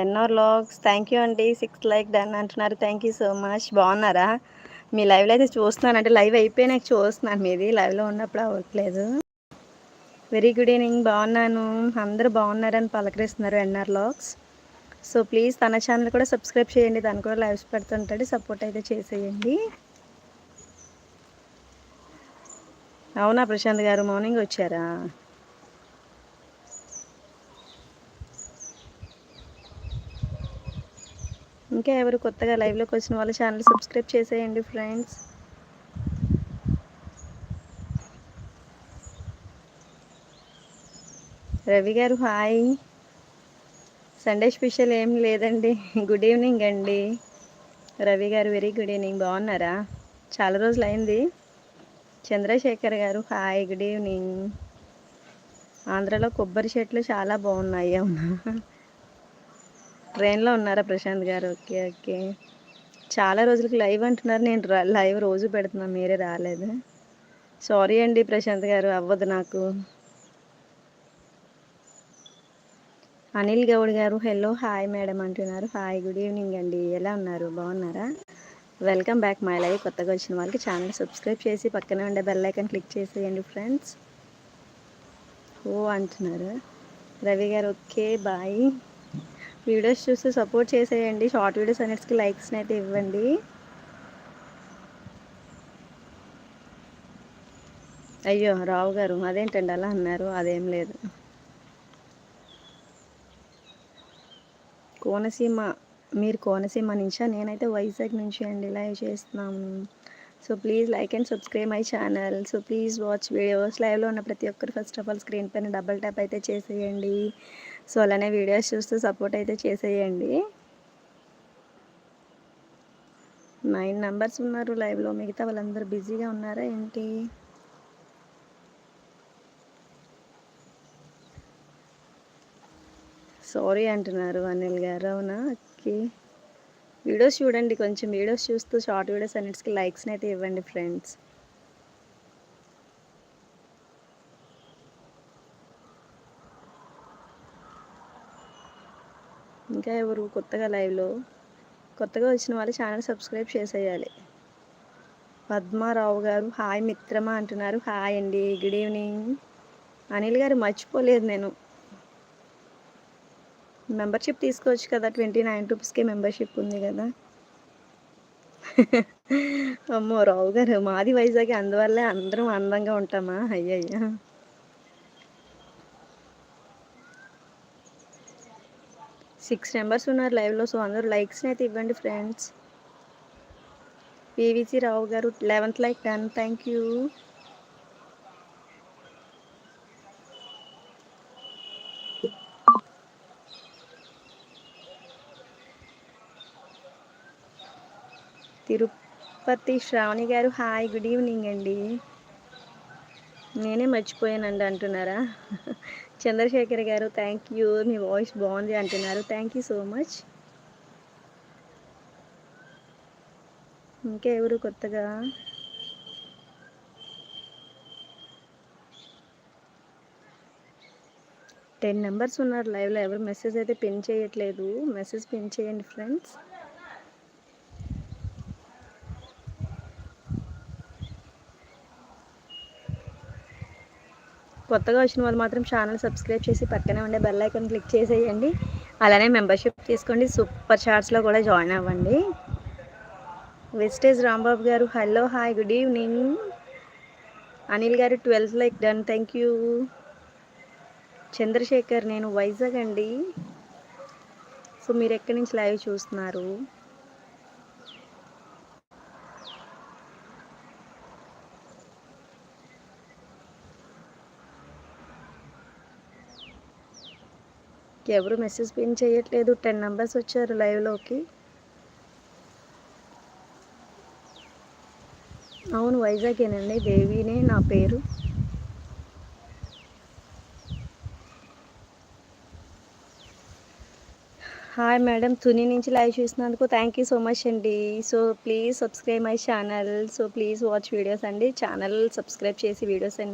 ఎన్నో logs thank you అండి. Six like done అంటున్నారు. థ్యాంక్ యూ సో మచ్ బాగున్నారా? మీ లైవ్లో అయితే చూస్తున్నాను. అంటే లైవ్ అయిపోయినాక చూస్తున్నాను మీది. లైవ్లో ఉన్నప్పుడు అవ్వట్లేదు. వెరీ గుడ్ ఈవినింగ్ బాగున్నాను. అందరూ బాగున్నారని పలకరిస్తున్నారు N R logs so please తన ఛానల్ కూడా సబ్స్క్రైబ్ చేయండి. తను కూడా లైవ్స్ పెడుతుంటాడు. సపోర్ట్ అయితే చేసేయండి. అవునా ప్రశాంత్ గారు? మార్నింగ్ వచ్చారా? ఇంకా ఎవరు కొత్తగా లైవ్లోకి వచ్చిన వాళ్ళ ఛానల్ సబ్స్క్రైబ్ చేసేయండి friends. Ravi garu hi. Sunday special ఏం లేదండి. గుడ్ ఈవినింగ్ అండి. రవి గారు వెరీ గుడ్ ఈవినింగ్. బాగున్నారా? చాలా రోజులు అయింది. చంద్రశేఖర్ గారు హాయ్ గుడ్ ఈవినింగ్. ఆంధ్రలో కొబ్బరి చెట్లు చాలా బాగున్నాయి. అవునా? ట్రైన్లో ఉన్నారా ప్రశాంత్ గారు? Okay okay. చాలా రోజులకి లైవ్ అంటున్నారు. నేను లైవ్ రోజు పెడుతున్నాను మీరే రాలేదు. సారీ అండి ప్రశాంత్ గారు అవ్వదు నాకు. Anil Goud garu hello hi madam అంటున్నారు. హాయ్ గుడ్ ఈవినింగ్ అండి. ఎలా ఉన్నారు? బాగున్నారా? Welcome back my live. కొత్తగా వచ్చిన వాళ్ళకి ఛానల్ సబ్స్క్రైబ్ చేసి పక్కనే ఉండే బెల్ ఐకన్ క్లిక్ చేసేయండి ఫ్రెండ్స్. ఓ అంటున్నారు. Ravi garu okay bye. Videos చూసి సపోర్ట్ చేసేయండి. షార్ట్ వీడియోస్ అన్నిటికి లైక్స్ని అయితే ఇవ్వండి. అయ్యో రావు గారు అదేంటండి అలా అన్నారు? అదేం లేదు. కోనసీమ మీరు కోనసీమ నుంచా? నేనైతే వైజాగ్ నుంచి అండి లైవ్ చేస్తున్నాము so please like and subscribe my channel. So please watch videos. లైవ్లో ఉన్న ప్రతి ఒక్కరు ఫస్ట్ ఆఫ్ ఆల్ స్క్రీన్ పైన డబల్ ట్యాప్ అయితే చేసేయండి. సో అలానే వీడియోస్ చూస్తూ సపోర్ట్ అయితే చేసేయండి. నైన్ నంబర్స్ ఉన్నారు లైవ్లో. మిగతా వాళ్ళందరూ బిజీగా ఉన్నారా ఏంటి? సారీ అంటున్నారు అనిల్ గారు. అవునా? ఓకే. వీడియోస్ చూడండి కొంచెం వీడియోస్ చూస్తూ షార్ట్ వీడియోస్ అన్నిటికి లైక్స్ని అయితే ఇవ్వండి ఫ్రెండ్స్. ఇంకా ఎవరు కొత్తగా లైవ్లో కొత్తగా వచ్చిన వాళ్ళు ఛానల్ సబ్స్క్రైబ్ చేసేయాలి. పద్మారావు గారు హాయ్ మిత్రమా అంటున్నారు. హాయ్ అండి గుడ్ ఈవినింగ్. అనిల్ గారు మర్చిపోలేదు నేను. మెంబర్షిప్ తీసుకోవచ్చు కదా ట్వంటీ నైన్ రూపీస్కే మెంబర్షిప్ ఉంది కదా. అమ్మో రావు గారు మాది వైజాగ్ అందువల్లే అందరం అందంగా ఉంటామా? అయ్యయ్యా. సిక్స్ మెంబర్స్ ఉన్నారు లైవ్లో సో అందరూ లైక్స్ని అయితే ఇవ్వండి friends P V C Rao garu eleventh like ten thank you Tirupati Sravani garu hi good evening అండి. నేనే మర్చిపోయానండి అంటున్నారా? చంద్రశేఖర్ గారు థ్యాంక్ యూ మీ వాయిస్ బాగుంది అంటున్నారు. Thank you so much. ఇంకా ఎవరు కొత్తగా? టెన్ నెంబర్స్ ఉన్నారు లైవ్లో ఎవరు మెసేజ్ అయితే పిన్ చేయట్లేదు. మెసేజ్ పిన్ చేయండి ఫ్రెండ్స్. కొత్తగా వచ్చిన వాళ్ళు మాత్రం ఛానల్ సబ్స్క్రైబ్ చేసి పక్కనే ఉండే బెల్ ఐకాన్ క్లిక్ చేసేయండి. అలానే మెంబర్షిప్ తీసుకోండి. సూపర్ చాట్స్లో కూడా జాయిన్ అవ్వండి. Wastage Rambabu garu hello hi good evening. Anil garu twelfth like done thank you. Chandrasekhar నేను వైజాగ్ అండి. సో మీరు ఎక్కడి నుంచి లైవ్ చూస్తున్నారు? ఎవరు మెసేజ్ పిన్ చేయట్లేదు. టెన్ నెంబర్స్ వచ్చారు లైవ్లోకి అవును వైజాగేనండి. దేవినే నా పేరు. హాయ్ మేడం తుని నుంచి లైవ్ చూసినందుకు థ్యాంక్ యూ సో మచ్ అండి. So please subscribe my channel so please watch videos అండి. ఛానల్ సబ్స్క్రైబ్ చేసి వీడియోస్ అండి.